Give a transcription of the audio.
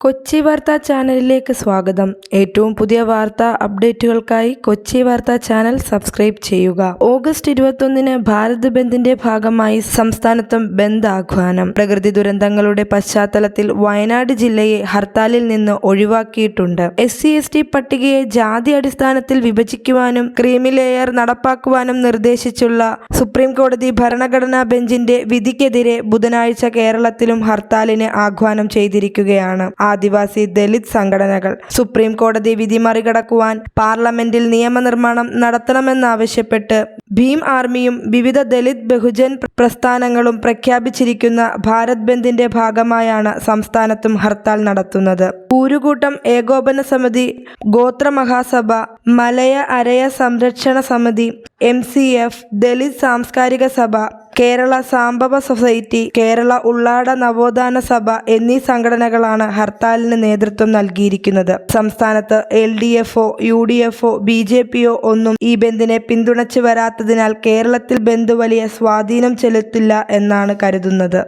കൊച്ചി വാർത്താ ചാനലിലേക്ക് സ്വാഗതം. ഏറ്റവും പുതിയ വാർത്താ അപ്ഡേറ്റുകൾക്കായി കൊച്ചി വാർത്താ ചാനൽ സബ്സ്ക്രൈബ് ചെയ്യുക. ഓഗസ്റ്റ് ഇരുപത്തൊന്നിന് ഭാരത് ബന്ദിന്റെ ഭാഗമായി സംസ്ഥാനത്തും ബന്ദ് ആഹ്വാനം. പ്രകൃതി ദുരന്തങ്ങളുടെ പശ്ചാത്തലത്തിൽ വയനാട് ജില്ലയെ ഹർത്താലിൽ നിന്ന് ഒഴിവാക്കിയിട്ടുണ്ട്. എസ് സി എസ് ടി പട്ടികയെ ജാതി അടിസ്ഥാനത്തിൽ വിഭജിക്കുവാനും ക്രീമി ലെയർ നടപ്പാക്കുവാനും നിർദ്ദേശിച്ചുള്ള സുപ്രീം കോടതി ഭരണഘടനാ ബെഞ്ചിന്റെ വിധിക്കെതിരെ ബുധനാഴ്ച കേരളത്തിലും ഹർത്താലിന് ആഹ്വാനം ചെയ്തിരിക്കുകയാണ്. ആദിവാസി ദലിത് സംഘടനകൾ. സുപ്രീം കോടതി വിധി മറികടക്കുവാൻ പാർലമെന്റിൽ നിയമനിർമ്മാണം നടത്തണമെന്നാവശ്യപ്പെട്ട് ഭീം ആർമിയും വിവിധ ദലിത് ബഹുജൻ പ്രസ്ഥാനങ്ങളും പ്രഖ്യാപിച്ചിരിക്കുന്ന ഭാരത് ബന്ദിന്റെ ഭാഗമായാണ് സംസ്ഥാനത്തും ഹർത്താൽ നടത്തുന്നത്. ഊരുകൂട്ടം ഏകോപന സമിതി ഗോത്ര മഹാസഭ മലയ അരയ സംരക്ഷണ സമിതി എം ദലിത് സാംസ്കാരിക സഭ കേരള സാംബവ സൊസൈറ്റി കേരള ഉള്ളാട നവോത്ഥാന സഭ എന്നീ സംഘടനകളാണ് ഹർത്താലിന് നേതൃത്വം നൽകിയിരിക്കുന്നത്. സംസ്ഥാനത്ത് എൽ ഡി എഫോ യു ഡി എഫോ ബി ജെ പിയോ ഒന്നും ഈ ബന്ദിനെ പിന്തുണച്ചു വരാത്തതിനാൽ കേരളത്തിൽ ബന്ദ് വലിയ സ്വാധീനം ചെലുത്തില്ല എന്നാണ് കരുതുന്നത്.